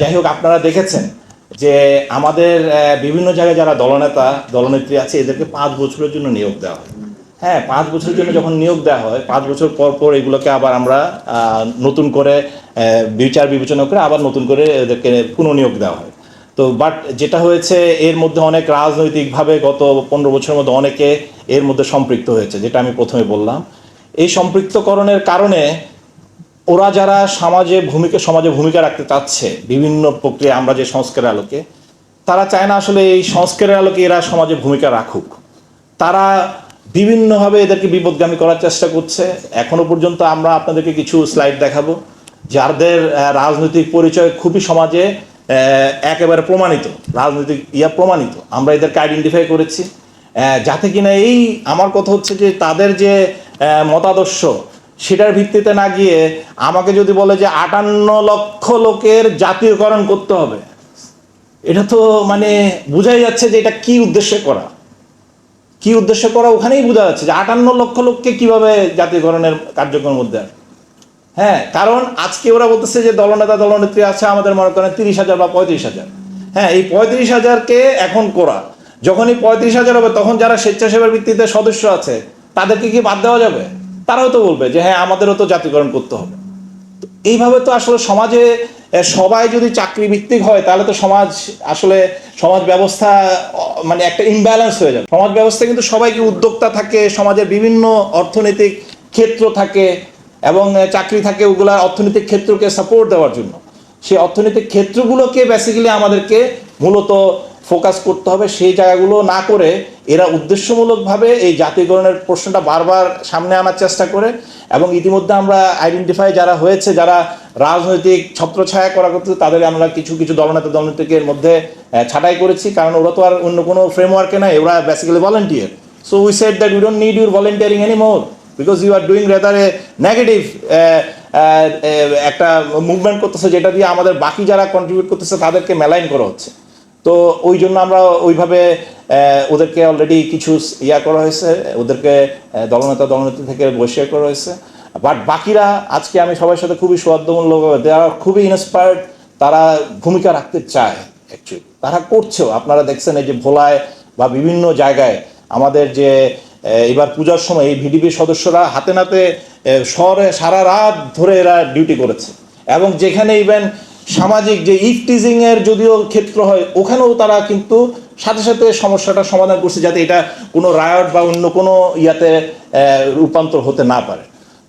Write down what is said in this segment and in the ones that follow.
যাই হোক, আপনারা দেখেছেন যে আমাদের বিভিন্ন জায়গায় যারা দলনেতা, দলনেত্রী আছে, এদেরকে পাঁচ বছরের জন্য নিয়োগ দেওয়া হয়। হ্যাঁ পাঁচ বছরের জন্য যখন নিয়োগ দেওয়া হয়, পাঁচ বছর পর পর এগুলোকে আবার আমরা নতুন করে বিচার বিবেচনা করে আবার নতুন করে এদেরকে পুনঃনিয়োগ দেওয়া হয়। তো বাট যেটা হয়েছে, এর মধ্যে অনেক রাজনৈতিকভাবে গত পনেরো বছরের মধ্যে অনেকে এর মধ্যে সম্পৃক্ত হয়েছে, যেটা আমি প্রথমে বললাম। এই সম্পৃক্তকরণের কারণে ওরা যারা সমাজে ভূমিকা সমাজে ভূমিকা রাখতে চাচ্ছে, বিভিন্ন প্রক্রিয়া, আমরা যে সংস্কারের আলোকে, তারা চায় না আসলে এই সংস্কারের আলোকে এরা সমাজে ভূমিকা রাখুক। তারা বিভিন্নভাবে এদেরকে বিপদগামী করার চেষ্টা করছে। এখনও পর্যন্ত আমরা আপনাদেরকে কিছু স্লাইড দেখাবো, যাদের রাজনৈতিক পরিচয় খুবই সমাজে একেবারে প্রমাণিত, রাজনৈতিক ইয়া প্রমাণিত। আমরা এদেরকে আইডেন্টিফাই করেছি। যাতে কিনা এই, আমার কথা হচ্ছে যে তাদের যে মতাদর্শ সেটার ভিত্তিতে না গিয়ে আমাকে যদি বলে যে আটান্ন লক্ষ লোকের জাতীয়করণ করতে হবে, এটা তো মানে বোঝাই যাচ্ছে যে এটা কি উদ্দেশ্যে করা। কি উদ্দেশ্যে করা ওখানেই বোঝা যাচ্ছে যে আটান্ন লক্ষ লোককে কীভাবে জাতীয়করণের কার্যক্রমের মধ্যে? হ্যাঁ কারণ আজকে ওরা বলতেছে যে দলনেতা, দলনেত্রী আছে আমাদের মনে করেন তিরিশ হাজার বা পঁয়ত্রিশ হাজার। হ্যাঁ এই পঁয়ত্রিশ হাজারকে এখন করা। যখনই পঁয়ত্রিশ হাজার হবে, তখন যারা স্বেচ্ছাসেবার ভিত্তিতে সদস্য আছে, তাদেরকে কি বাদ দেওয়া যাবে? তারাও তো বলবে যে হ্যাঁ আমাদেরও তো জাতীয়করণ করতে হবে। এইভাবে তো আসলে সমাজে সবাই যদি চাকরি ভিত্তিক হয়, তাহলে তো সমাজ আসলে, সমাজ ব্যবস্থা মানে একটা ইমব্যালেন্স হয়ে যাবে। সমাজ ব্যবস্থা কিন্তু সবাইকে উদ্যোক্তা থাকে, সমাজের বিভিন্ন অর্থনৈতিক ক্ষেত্র থাকে এবং চাকরি থাকে ওগুলা অর্থনৈতিক ক্ষেত্রকে সাপোর্ট দেওয়ার জন্য। সেই অর্থনৈতিক ক্ষেত্রগুলোকে বেসিক্যালি আমাদেরকে মূলত ফোকাস করতে হবে সেই জায়গাগুলো না করে এরা উদ্দেশ্যমূলকভাবে এই জাতীয়করণের প্রশ্নটা বারবার সামনে আনার চেষ্টা করে এবং ইতিমধ্যে আমরা আইডেন্টিফাই যারা হয়েছে, যারা রাজনৈতিক ছত্রছায়া করা করতে তাদের আমরা কিছু কিছু দলনেতা দলনেত্রীকে এর মধ্যে ছাঁটাই করেছি। কারণ ওরা তো আর অন্য কোনো ফ্রেমওয়ার্কে নাই, ওরা basically volunteer so we set that we don't need your volunteering any more because you are doing rather a negative একটা মুভমেন্ট করতেছে, যেটা দিয়ে আমাদের বাকি যারা কন্ট্রিবিউট করতেছে, তাদেরকে মেলাইন করা হচ্ছে। তো ওই জন্য আমরা ওইভাবে ওদেরকে অলরেডি কিছু ইয়া করা হয়েছে, ওদেরকে দলনেতা দলনেত্রী থেকে বসিয়ে করা হয়েছে। বাট বাকিরা, আজকে আমি সবার সাথে খুবই সৌহার্দ্যমূলক তারা খুবই ইন্সপায়ার্ড তারা ভূমিকা রাখতে চায় অ্যাকচুয়ালি তারা করছেও, আপনারা দেখছেন এই যে ভোলায় বা বিভিন্ন জায়গায় আমাদের যে এবার পূজার সময় এই ভিডিপি সদস্যরা হাতে নাতে শহরে সারা রাত ধরে এরা ডিউটি করেছে। এবং যেখানে ইভেন সামাজিক যে ইফটিজিং এর যদিও ক্ষেত্র হয় ওখানেও তারা কিন্তু সাথে সাথে সমস্যাটা সমাধান করছে যাতে এটা কোনো রায়ট বা অন্য কোনো ইয়াতে রূপান্তর হতে না পারে।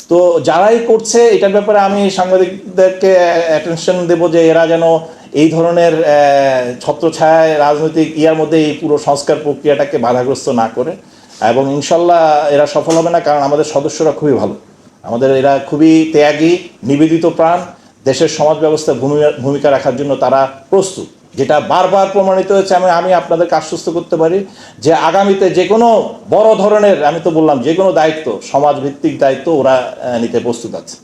তো যারাই করছে এটার ব্যাপারে আমি সাংবাদিকদেরকে অ্যাটেনশন দেব যে এরা যেন এই ধরনের আহ, ছত্রছায়ায় রাজনৈতিক ইয়ার মধ্যে এই পুরো সংস্কার প্রক্রিয়াটাকে বাধাগ্রস্ত না করে। এবং ইনশাল্লাহ এরা সফল হবে না কারণ আমাদের সদস্যরা খুবই ভালো। আমাদের এরা খুবই ত্যাগী নিবেদিত প্রাণ। দেশের সমাজ ব্যবস্থা ভূমিকা রাখার জন্য তারা প্রস্তুত। যেটা বারবার প্রমাণিত হয়েছে, আমি আমি আপনাদেরকে আশ্বস্ত করতে পারি যে আগামীতে যে কোনো বড় ধরনের, আমি তো বললাম যে কোনো দায়িত্ব সমাজ ভিত্তিক দায়িত্ব ওরা নিতে প্রস্তুত আছে।